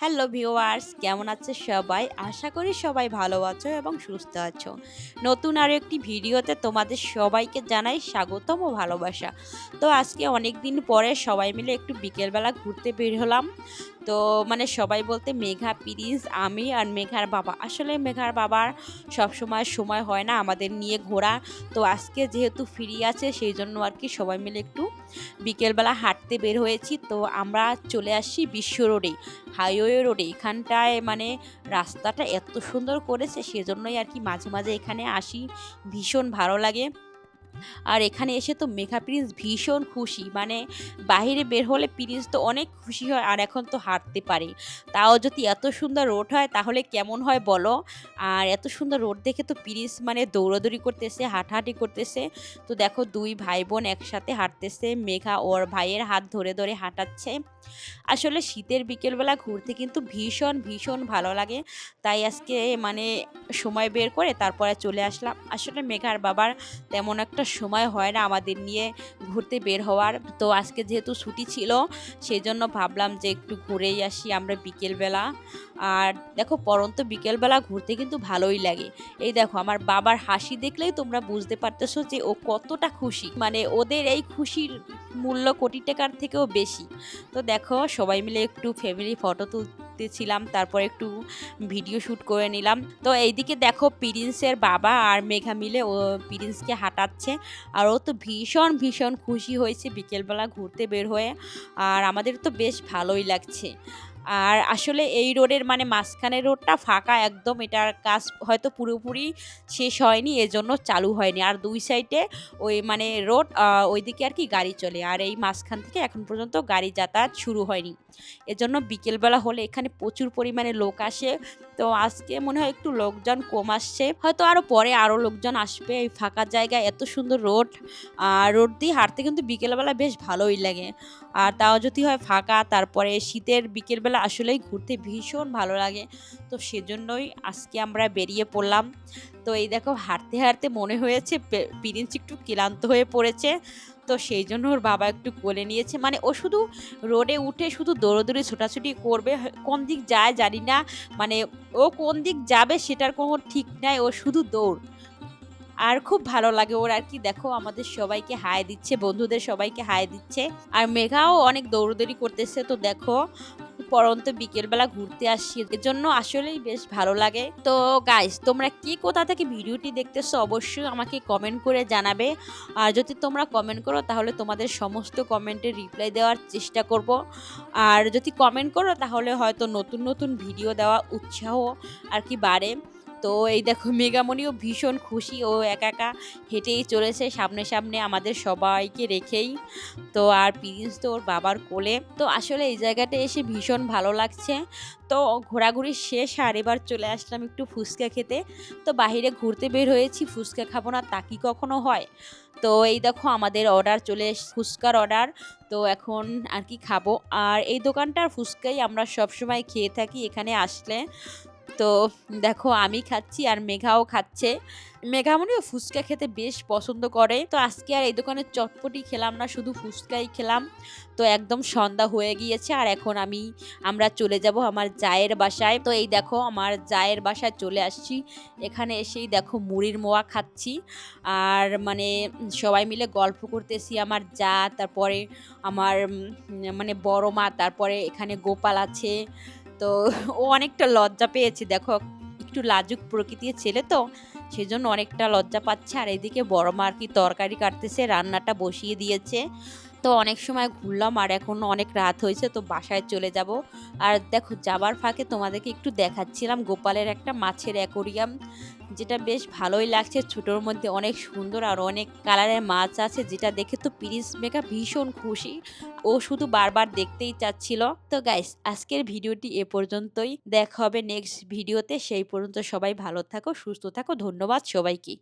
Hello viewers, কেমন আছে সবাই? আশা করি সবাই ভালো আছো এবং সুস্থ আছো। নতুন আরও একটি ভিডিওতে তোমাদের সবাইকে জানাই স্বাগতম ও ভালোবাসা। তো আজকে অনেক দিন পরে সবাই মিলে একটু বিকেলবেলা ঘুরতে বের হলাম। তো মানে সবাই বলতে মেঘা, প্রিন্স, আমি আর মেঘার বাবা। আসলে মেঘার বাবার সব সময় সময় হয় না আমাদের নিয়ে ঘোরা। তো আজকে যেহেতু ফ্রি আছে, সেই জন্য আর কি সবাই মিলে একটু বিকেলবেলা হাঁটতে বের হয়েছি, তো আমরা চলে আসি বিশ্ব রোডে, হাইওয়ে রোডে। এখানটায় মানে রাস্তাটা এত সুন্দর করেছে, সেজন্যই আর কি মাঝে মাঝে এখানে আসি। ভীষণ ভালো লাগে। আর এখানে এসে তো মেঘা প্রিন্স ভীষণ খুশি। মানে বাইরে বের হলে প্রিন্স তো অনেক খুশি হয় আর এখন তো হাঁটতে পারে। তাও যদি এত সুন্দর রোড হয় তাহলে কেমন হয় বলো? আর এত সুন্দর রোড দেখে তো প্রিন্স মানে দৌড়াদৌড়ি করতেছে, হাঁটাহাঁটি করতেছে। তো দেখো দুই ভাই বোন একসাথে হাঁটতেছে, মেঘা ওর ভাইয়ের হাত ধরে ধরে হাঁটাচ্ছে। আসলে শীতের বিকেলবেলা ঘুরতে কিন্তু ভীষণ ভীষণ ভালো লাগে। তাই আজকে মানে সময় বের করে তারপরে চলে আসলাম। আসলে মেঘার বাবার তেমন একটা সময় হয় না আমাদের নিয়ে ঘুরতে বের হওয়ার। তো আজকে যেহেতু ছুটি ছিল সেই জন্য ভাবলাম যে একটু ঘুরেই আসি আমরা বিকেলবেলা। আর দেখো, পরন্ত বিকেলবেলা ঘুরতে কিন্তু ভালোই লাগে। এই দেখো, আমার বাবার হাসি দেখলেই তোমরা বুঝতে পারতেছো যে ও কতটা খুশি। মানে ওদের এই খুশির মূল্য কোটি টাকার থেকেও বেশি। তো দেখো, সবাই মিলে একটু ফ্যামিলি ফটো তুলতেছিলাম তারপর একটু ভিডিও শ্যুট করে নিলাম। তো এইদিকে দেখো প্রিন্সের বাবা আর মেঘা মিলে ও প্রিন্সকে হাঁটাচ্ছে, আর ও তো ভীষণ ভীষণ খুশি হয়েছে বিকেলবেলা ঘুরতে বের হয়ে, আর আমাদের তো বেশ ভালোই লাগছে। আর আসলে এই রোডের মানে মাঝখানের রোডটা ফাঁকা একদম, এটার কাজ হয়তো পুরোপুরি শেষ হয়নি, এজন্য চালু হয়নি। আর দুই সাইডে ওই মানে রোড ওইদিকে আর কি গাড়ি চলে, আর এই মাঝখান থেকে এখন পর্যন্ত গাড়ি যাতায়াত শুরু হয়নি। এজন্য বিকেলবেলা হলে এখানে প্রচুর পরিমাণে লোক আসে। তো আজকে মনে হয় একটু লোকজন কম আসছে। হয়তো আরও পরে আরও লোকজন আসবে, এই ফাঁকা জায়গায় এত সুন্দর রোড আর রোড দিয়ে হাঁটতে কিন্তু বিকেলবেলা বেশ ভালোই লাগে। আর তাও যদি হয় ফাঁকা, তারপরে শীতের বিকেলবেলা আসলেই ঘুরতে ভীষণ ভালো লাগে। তো সেজন্যই আজকে আমরা বেরিয়ে পড়লাম। তো এই দেখো, হাঁটতে হাঁটতে মনে হয়েছে পিরিঞ্চ একটু ক্লান্ত হয়ে পড়েছে। তো সেই জন্য ওর বাবা একটু কোলে নিয়েছে। মানে ও শুধু রোডে উঠে শুধু দৌড়োদৌড়ি, ছোটাছুটি করবে কোন দিক যায় জানি না। মানে ও কোন দিক যাবে সেটার কোনো ঠিক নাই, ও শুধু দৌড়। আর খুব ভালো লাগে ওর আর কি। দেখো আমাদের সবাইকে হাই দিচ্ছে, বন্ধুদের সবাইকে হাই দিচ্ছে। আর মেঘাও অনেক দৌড়দৌড়ি করতেছে, তো দেখো পরন্ত বিকেলবেলা ঘুরতে আসছি। এর জন্য আসলেই বেশ ভালো লাগে। তো গাইস তোমরা কি কোথা থেকে ভিডিওটি দেখতেছো অবশ্যই আমাকে কমেন্ট করে জানাবে। আর যদি তোমরা কমেন্ট করো, তাহলে তোমাদের সমস্ত কমেন্টের রিপ্লাই দেওয়ার চেষ্টা করব। আর যদি কমেন্ট করো, তাহলে হয়তো নতুন নতুন ভিডিও দেওয়া উৎসাহ আর কি বাড়ে। তো এই দেখো মেগামণিও ভীষণ খুশি, ও একা একা হেঁটেই চলেছে সামনে সামনে আমাদের সবাইকে রেখেই। তো আর প্রিন্স তো ওর বাবার কোলে। তো আসলে এই জায়গাটা এসে ভীষণ ভালো লাগছে। তো ঘোরাঘুরি শেষ, আর এবার চলে আসলাম একটু ফুচকা খেতে। তো বাহিরে ঘুরতে বের হয়েছি, ফুচকা খাব না তা কি কখনো হয়? তো এই দেখো আমাদের অর্ডার চলে ফুচকার অর্ডার তো এখন আর কি খাব? আর এই দোকানটার ফুচকাই আমরা সবসময় খেয়ে থাকি এখানে আসলে। তো দেখো আমি খাচ্ছি আর মেঘাও খাচ্ছে। মেঘা মেঘামণিও ফুচকা খেতে বেশ পছন্দ করে। তো আজকে আর এই দোকানে চটপটি খেলাম না, শুধু ফুচকাই খেলাম। তো একদম সন্ধ্যা হয়ে গিয়েছে আর এখন আমি, আমরা চলে যাব আমার জায়ের বাসায়। তো এই দেখো আমার জায়ের বাসায় চলে আসছি। এখানে এসেই দেখো মুড়ির মোয়া খাচ্ছি। আর মানে সবাই মিলে গল্প করতেছি আমার যা, তারপরে আমার মানে বড় মা, তারপরে এখানে গোপাল আছে। তো ও অনেকটা লজ্জা পেয়েছে। দেখো, একটু লাজুক প্রকৃতির ছেলে তো, সেজন্য অনেকটা লজ্জা পাচ্ছে। আর এদিকে বড় মার কি তরকারি কাটতেছে, রান্নাটা বসিয়ে দিয়েছে। তো অনেক সময় ঘুরলাম আর এখন অনেক রাত হয়েছে, তো বাসায় চলে যাব। আর দেখো, যাবার ফাঁকে তোমাদেরকে একটু দেখাচ্ছিলাম গোপালের একটা মাছের অ্যাকোরিয়াম, যেটা বেশ ভালোই লাগছে। ছোটোর মধ্যে অনেক সুন্দর আর অনেক কালারের মাছ আছে, যেটা দেখে তো পিরিস মেকা ভীষণ খুশি। ও শুধু বারবার দেখতেই চাচ্ছিল। তো গাইস আজকের ভিডিওটি এ পর্যন্তই। দেখা হবে নেক্সট ভিডিওতে সেই পর্যন্ত সবাই ভালো থাকো, সুস্থ থাকো। ধন্যবাদ সবাইকে।